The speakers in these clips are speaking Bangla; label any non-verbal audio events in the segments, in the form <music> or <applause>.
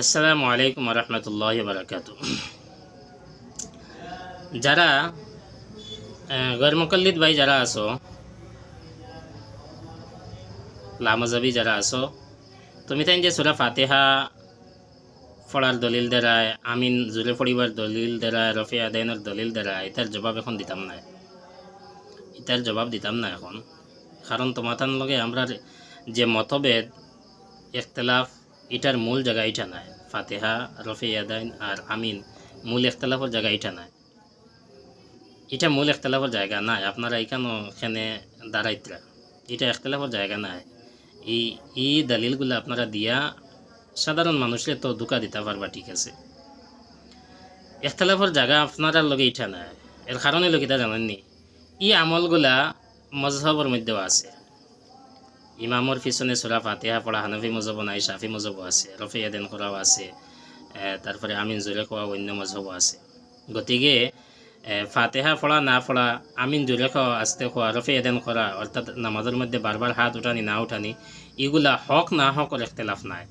আসসালামু আলাইকুম রহমতুল্লাহ বারাকাতু যারা গরমকল্লিদ ভাই যারা আছো, লামজাবি যারা আছো, তুমি তাই যে সুরা ফাতেহা পড়ার দলিল দ্বারায় আমিন জুড়ে পড়িবার দলিল দ্বারায় রফি আদায়নের দলিল দ্বারা এটার জবাব এখন দিতাম না। এটার জবাব দিতাম না এখন। কারণ তোমার লগে আমরা যে মতভেদ, ইখতলাফ এটার মূল জায়গা এটা নাই। ফাতেহা, রফি আদাইন আর আমিন মূল ইখতলাফের জায়গা এটা নাই। এটা মূল ইখতলাফের জায়গা নাই। আপনারা এখানেও এখানে দাঁড়াইতরা। এটা ইখতলাফের জায়গা নাই। এই এই দলিলগুলো আপনারা দিয়া সাধারণ মানুষের তো দুকা দিতে পারবা, ঠিক আছে। ইখতলাফের জায়গা আপনারা লগে এটা নাই। এর কারণে লোক এটা জানেননি। এই আমলগুলা মজহবর মধ্যেও আছে। ইমামর পিছনে সুরা ফাতিহা পড়া হানফি মজহব নাই, শাফি মজহব আছে রফি আদেন করাও আছে তারপরে আমিন জুড়ে খাওয়া অন্য মজহব আছে। গতিকে ফাতেহা পড়া না পড়া আমিন জুড়ে খাওয়া আস্তে খাওয়া রফি আদেন করা অর্থাৎ নামাজের মধ্যে বারবার হাত উঠানি, না উঠানি এগুলা হক, না হকর এখতলাফ নাই।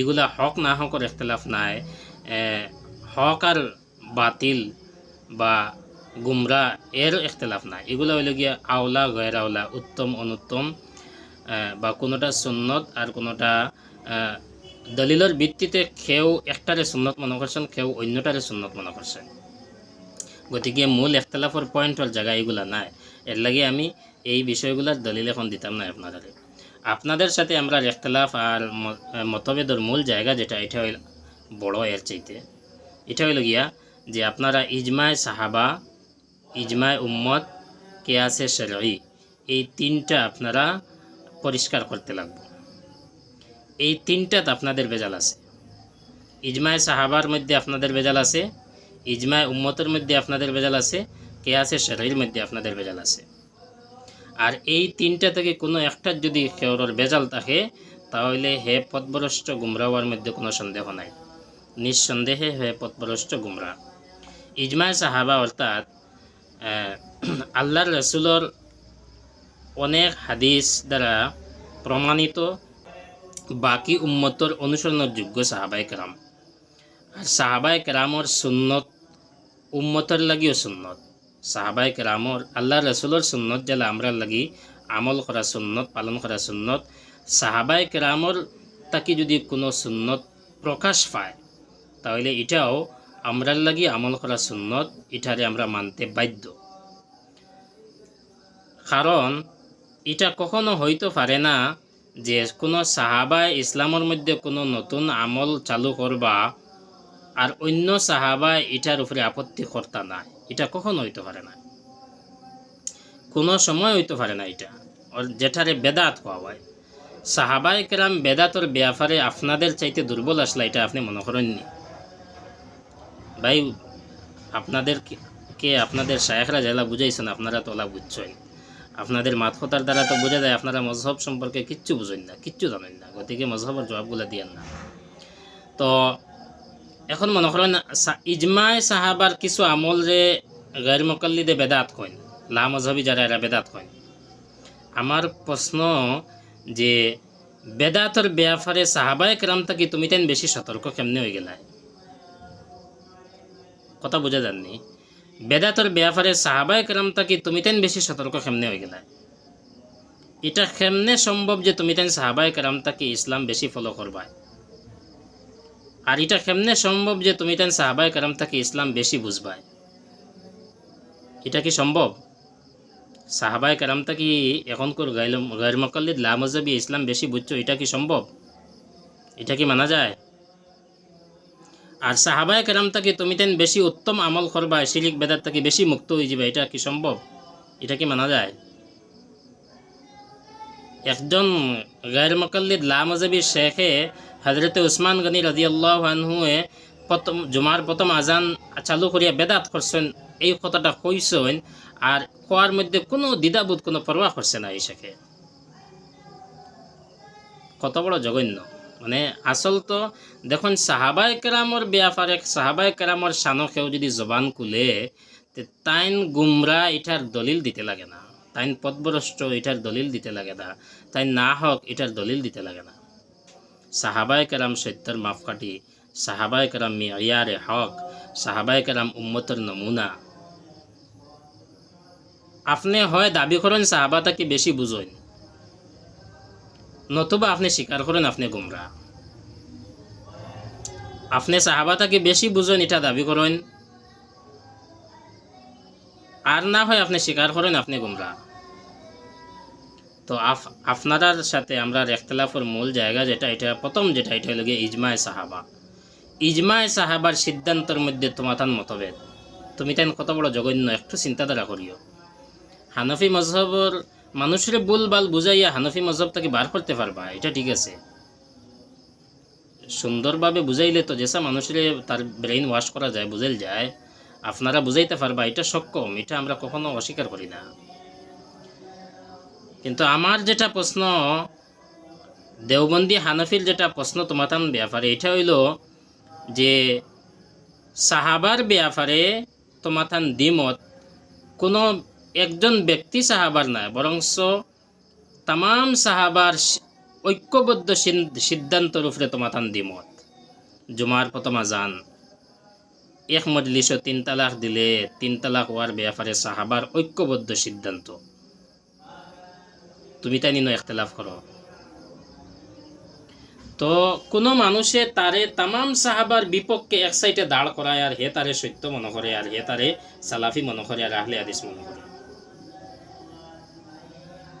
এগুলা হক, না হকর এখতলাফ নাই। হক আর বাতিল বা গুমরা এর এখতলাফ নাই। এগুলো হইল গিয়া আওলা গয়ের আওলা, উত্তম, অনুত্তম বা কোনোটা সুন্নত আর কোনোটা দলিলের ভিত্তিতে কেউ একটারে সুন্নত মনে করছেন কেউ অন্যটারে সুন্নত মনে করছেন গতিকে মূল এখতলাফের পয়েন্টর জায়গা এগুলা নাই। এর লাগে আমি এই বিষয়গুলোর দলিল এখন দিতাম না আপনাদের আপনাদের সাথে আমরা এখতলাফ আর মতভেদের মূল জায়গা যেটা, এটা হইল বড় এর চাইতে। এটা হইল গিয়া যে আপনারা ইজমায় সাহাবা ইজমায় উম্মত, কেয়াসে শরঈ, এই তিনটা আপনারা পরিষ্কার করতে লাগবে। এই তিনটাতে আপনাদের বেজাল আছে। ইজমায় সাহাবার মধ্যে আপনাদের বেজাল আছে, ইজমায় উম্মতের মধ্যে আপনাদের বেজাল আছে কেয়াসে শরীর মধ্যে আপনাদের বেজাল আছে। আর এই তিনটা থেকে কোনো একটার যদি কেউর বেজাল থাকে, তাহলে হে পথভ্রষ্ট গুমরাওয়ার মধ্যে কোনো সন্দেহ নাই। নিঃসন্দেহে হে পথভ্রষ্ট গুমরা। ইজমায় সাহাবা অর্থাৎ <clears throat> আল্লাহর রসুলর অনেক হাদিস দ্বারা প্রমাণিত বাকি উম্মতর অনুসরণের যোগ্য সাহাবাই কেরাম। আর সাহাবাই কেরামর সুন্নত উম্মতর লাগিও সুন্নত। সাহাবাই কেরামর আল্লাহ রসুলর সুন্নত যেন আমরা লাগি আমল করা সুন্নত, পালন করা সুন্নত। সাহাবাই কেরামর তাকে যদি কোনো সুন্নত প্রকাশ পায়, তাহলে এটাও আমরার লাগি আমল করা সুন্নত, এটারে আমরা মানতে বাধ্য। কারণ এটা কখনো হইতে পারে না যে কোনো সাহাবায় ইসলামের মধ্যে কোনো নতুন আমল চালু করবা আর অন্য সাহাবায় এটার উপরে আপত্তি কর্তা না। এটা কখনো হইতে পারে না। কোনো সময় হইতে পারে না এটা। যেটারে বেদাত কোয়া হয়। সাহাবাই কেরাম বেদাতর ব্যাপারে আপনাদের চাইতে দুর্বল আসলে, এটা আপনি মনে করেননি? ভাই, আপনাদের কে- আপনাদের শায়েখরা জেলা বুঝাইছেন, আপনারা তোলা বুঝছেন। আপনাদের মাতকতার দ্বারা তো বোঝা যায় আপনারা মজহব সম্পর্কে কিচ্ছু বুঝেন না, কিচ্ছু জানেন না। গতিকে মজহবের জবাবগুলো দিয়েন না। তো এখন মনে করেন ইজমায় সাহাবার কিছু আমল যে গैर মকল্লিদে বেদাত কইন লা মজহবি যারা, এরা বেদাত কইন। আমার প্রশ্ন যে, বেদাতর ব্যাপারে সাহাবায় কেরাম থাকি তুমি তেন বেশি সতর্ক কেমনে হয়ে গেলায়? কথা বোঝা যাননি। বেদাতর ব্যাপারে সাহাবায় কেরাম থাকি তুমি তেন বেশি সতর্ক কেমনে হয়ে গেলায় এটা কেমনে সম্ভব যে তুমি তেন সাহাবায় কেরাম থাকি ইসলাম বেশি ফলো করবায় আর এটা কেমনে সম্ভব যে তুমি তেন সাহাবায় কেরাম থাকি ইসলাম বেশি বুঝবায় এটা কি সম্ভব সাহাবায় কেরাম থাকি এখনকার গাইর মকল্লিদ লামজাবি ইসলাম বেশি বুঝছ এটা কি সম্ভব এটা কি মানা যায়? আর সাহাবায় কেরাম থাকি তুমি তেন বেশি উত্তম আমল করবা, শিরিক বেদার থাকি বেশি মুক্ত হয়ে যাবে, এটা কি সম্ভব? এটা কি মানা যায়? একজন গায়ের মকল্লিদ লামজাবি শেখে হজরতে উসমান গনি রাজি আল্লাহ আনহুয়ে প্রথম, জুমার প্রথম আজান চালু করিয়া বেদাত করছেন, এই কথাটা কইছেন আর কোয়ার মধ্যে কোনো দ্বিধাবোধ, কোনো পরোয়া করছে না এই শেখে। কত বড় জঘন্য। মানে আসল তো দেখুন সাহাবাই কেরামর ব্যাপারে সাহাবাই কেরামর শানকেও যদি জবান খুলে তে তাইন গুমরা এটার দলিল দিতে লাগে না। তাইন পথভ্রষ্ট এটার দলিল দিতে লাগে না। তাই না হক এটার দলিল দিতে লাগে না। সাহাবায় কেরাম সত্যর মাপকাঠি সাহাবায় কেরাম মিয়ারে হক, সাহাবায় কেরাম উম্মতের নমুনা। আপনি হয় দাবি করেন সাহাবাটাকে বেশি বুঝেন নতুবা আপনি স্বীকার করেন আপনি গুমরা। আপনি সাহাবাটাকে বেশি বুঝেন, এটা দাবি করেন। আর না হয় আপনি স্বীকার করেন আপনি গুমরা। তো আপনারার সাথে আমরা একতলাফের মূল জায়গা যেটা, এটা প্রথম যেটা, এটা হলো গিয়ে ইজমায় সাহাবা। ইজমায় সাহাবার সিদ্ধান্তের মধ্যে তোমাতান মতভেদ। তুমি তাই কত বড় জঘন্য, একটু চিন্তাধারা করিও। হানফি মজহবর মানুষের বুল বাল বুঝাইয়া হানফি মজহব তাকে বার করতে পারবা, এটা ঠিক আছে। সুন্দরভাবে বুঝাইলে তো যেসা মানুষের তার ব্রেইন ওয়াশ করা যায়, বুঝাইল যায়, আপনারা বুঝাইতে পারবা, এটা সক্ষম, এটা আমরা কখনো অস্বীকার করি না। কিন্তু আমার যেটা প্রশ্ন, দেওবন্দি হানফির যেটা প্রশ্ন তোমাতান ব্যাপারে, এটা হইল যে সাহাবার ব্যাপারে তোমাতান দ্বিমত, কোনো একজন ব্যক্তি সাহাবার নয় বরংস তাম সাহাবার ঐক্যবদ্ধ সিদ্ধান্তর উপরে তোমাতান দ্বিমত জুমার প্রথম আজান। এক মজলিস তিন তালাক দিলে তিন তালাক হওয়ার ব্যাপারে সাহাবার ঐক্যবদ্ধ সিদ্ধান্ত। তুমি তাই নিন একতলাফ করো। তো কোনো মানুষে তারে তামাম সাহাবার বিপক্ষে এক সাইডে দাঁড় করায় আর হে তারে সত্য মনে করে আর হে তারে সালাফি মনে করে আর আহলে আদিস মনে করে।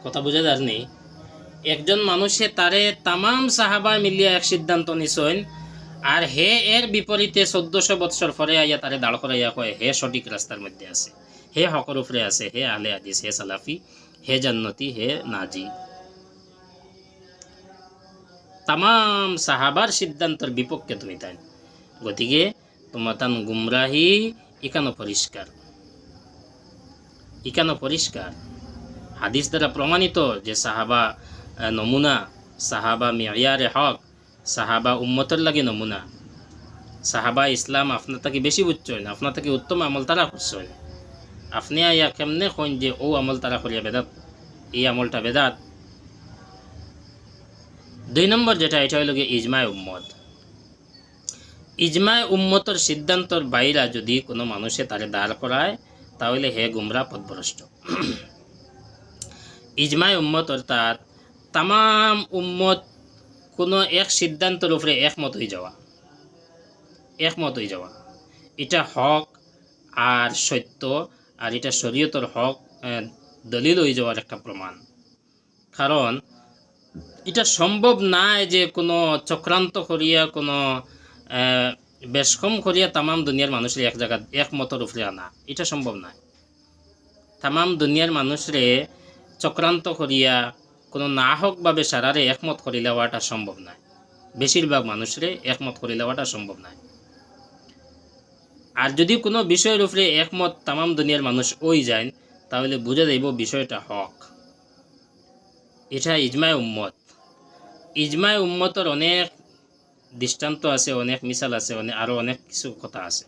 কথা বুঝা যার নেই। একজন মানুষে তারে তামাম সাহাবা মিলিয়া এক সিদ্ধান্ত নিছইন আর হে এর বিপরীতে চোদ্দশো বৎসর পরে আইয়া তারে দাঁড় করাইয়া কয়, হে সঠিক রাস্তার মধ্যে আছে, হে হকর উপরে আছে, হে আলে আদিস হে সালাফি, হে জান্নতি, হে নাজি। তামাম সাহাবার সিদ্ধান্তর বিপক্ষে তুমি তাই। গতিকে তোমার তান গুমরাহি ইকানো পরিষ্কার। ইকানো পরিষ্কার। হাদিস দ্বারা প্রমাণিত যে সাহাবা নমুনা, সাহাবা মিয়ারে হক, সাহাবা উম্মতের লাগে নমুনা। সাহাবা ইসলাম আপনার থেকে বেশি বুঝছেন আপনার থেকে উত্তম আমল তারা করছেন আপনি আইয়া কেমনে কইন যে, ও আমল তারা করিয়া বেদাত, এই আমলটা বেদাত? দুই নম্বর যেটা, এটা হইল গিয়ে ইজমায় উম্মত। ইজমায় উম্মতর সিদ্ধান্তর বাইরা যদি কোনো মানুষে তারে দাঁড় করায়, তাহলে হে গুমরা পথভ্রষ্ট। ইজমায় উম্মত অর্থাৎ তাম উম্মত কোনো এক সিদ্ধান্তের উপরে একমত হয়ে যাওয়া একমত হয়ে যাওয়া এটা হক আর সত্য, আর এটা শরীয়তর হক দলিল হয়ে যাওয়ার একটা প্রমাণ কারণ এটা সম্ভব নাই যে কোনো চক্রান্ত করিয়া কোনো বেশকম করিয়া তামাম দুনিয়ার মানুষের এক জায়গা একমতর উপরে আনা। এটা সম্ভব নয় তামাম দুনিয়ার মানুষরে চক্রান্ত করিয়া কোনো না হোকভাবে সারারে একমত করি লওয়াটা সম্ভব নয়। বেশিরভাগ মানুষরে একমত করি লওয়াটা সম্ভব নয়। আর যদি কোনো বিষয়ের উপরে একমত তামাম দুনিয়ার মানুষ ওই যায় তাহলে বুঝে যাইব বিষয়টা হক। এটা ইজমায় উম্মত। ইজমায় উম্মতর অনেক দৃষ্টান্ত আছে, অনেক মিসাল আছে আরও অনেক কিছু কথা আছে।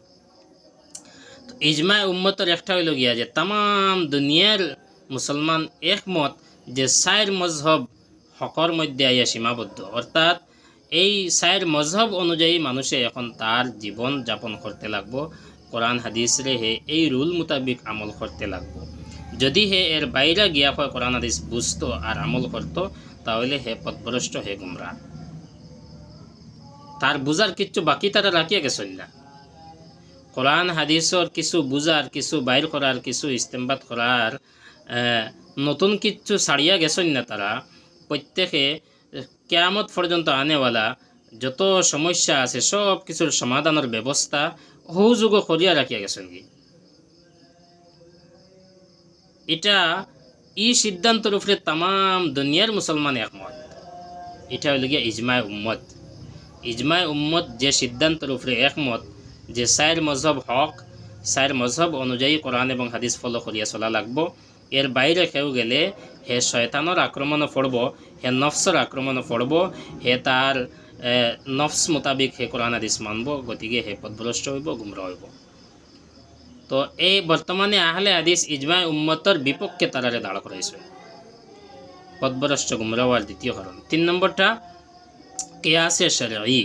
ইজমায় উম্মতর একটা হইল গিয়া যে তাম দুনিয়ার মুসলমান একমত যে সাইর মজহব হকর মধ্যে আইয়া সীমাবদ্ধ। অর্থাৎ এই সাইর মজহব অনুযায়ী মানুষে এখন তার জীবন যাপন করতে লাগবো। কোরআন হাদিসরে হে এই রুল মোতাবিক আমল করতে লাগবো। যদি হে এর বাইরে গিয়া হয় কোরআন হাদিস বুঝতো আর আমল করতো তাহলে হে পথভ্রষ্ট হে গুমরা তার বুঝার কিচ্ছু বাকি তারা রাখিয়া গেছেন না কোরআন হাদিসর কিছু বুঝার কিছু বাইর করার কিছু ইস্তেমবাদ করার নতুন কিচ্ছু ছাড়িয়া গেছেন না তারা। প্রত্যেকে কেয়ামত পর্যন্ত আনেওয়ালা যত সমস্যা আছে, সব কিছুর সমাধানের ব্যবস্থা সহযোগ করিয়া রাখিয়া গেছেন কি? এটা ই সিদ্ধান্তের উপরে তাম দুনিয়ার মুসলমান একমত। এটা হইল গিয়া ইজমায় উম্মত। ইজমায় উম্মত যে সিদ্ধান্তের উপরে একমত, যে সাইর মজহব হক সাইর মজহব অনুযায়ী কোরআন এবং হাদিস ফলো করিয়া চলা লাগবো। এর বাইরে কেউ গেলে হে শয়তানোর আক্রমণও পড়ব, হে নফসর আক্রমণও পড়ব, হে তার নফস মোতাবিক হে কোরআন হাদিস মানব, গতিকে হে পথভ্রষ্ট হইব, গুমরা হইব। তো এই বর্তমানে আহলে হাদিস ইজমায় উম্মতর বিপক্ষে তারারে দাঁড় করাইছে পথভ্রষ্ট গুমরা হওয়ার দ্বিতীয় কারণ তিন নম্বরটা কেয়াসে শরঈ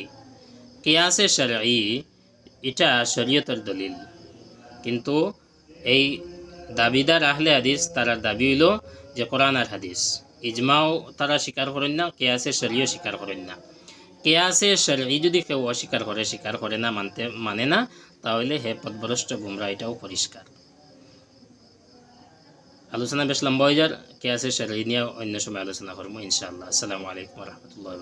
কেয়াসে শরঈ এটা শরীয়তের দলিল। কিন্তু এই দাবিদার আহলে হাদিস, তারার দাবি হইল যে কোরআন আর হাদিস। ইজমাও তারা স্বীকার করেন না, কেয়াসে শরীয় স্বীকার করেন না। কে কেয়াসে শরী যদি কেউ অস্বীকার করে, স্বীকার করে না, মানতে মানে না, তাহলে হে পদভ্রষ্ট গুমরা, এটাও পরিষ্কার। আলোচনা বেশ লম্বা হয়ে যার কেয়াসে শরী নিয়ে অন্য সময় আলোচনা করব, ইনশাআল্লাহ। আসসালামু আলাইকুম রহমতুল্লাহ